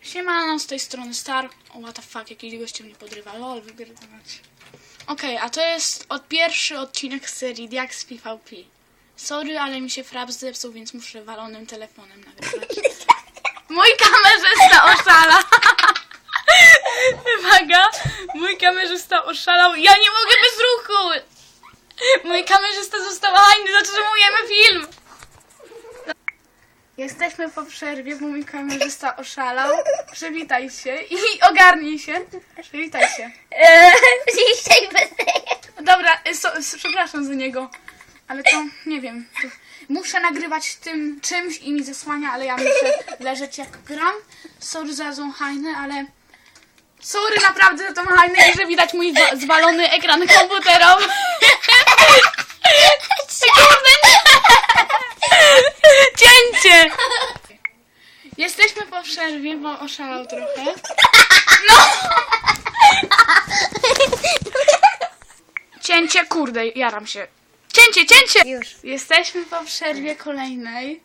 Siemano, z tej strony Star. O, what the fuck, jakiś gościu mnie podrywa. Lol, wypierdalać. Okej, a to jest od pierwszy odcinek z serii Diax PvP. Sorry, ale mi się frap zepsuł, więc muszę walonym telefonem nagrywać. Mój kamerzysta kamerzysta oszalał. Ja nie mogę bez ruchu! Mój kamerzysta został hajny, zatrzymujemy film! Jesteśmy po przerwie, bo mój kamerzysta oszalał. Przywitaj się i ogarnij się. Przywitaj się. Eee, Dzisiaj będę. Dobra, y, so, s- przepraszam za niego, ale to nie wiem. To muszę nagrywać tym czymś i mi zasłania, ale ja muszę leżeć jak gram. Sorry za tą hajnę, ale. Sorry naprawdę za tą hajnę że widać mój wa- zwalony ekran komputerowy. Cięcie! Jesteśmy po przerwie, bo oszalał trochę. Cięcie, kurde, jaram się. Cięcie, cięcie! Już. Jesteśmy po przerwie kolejnej.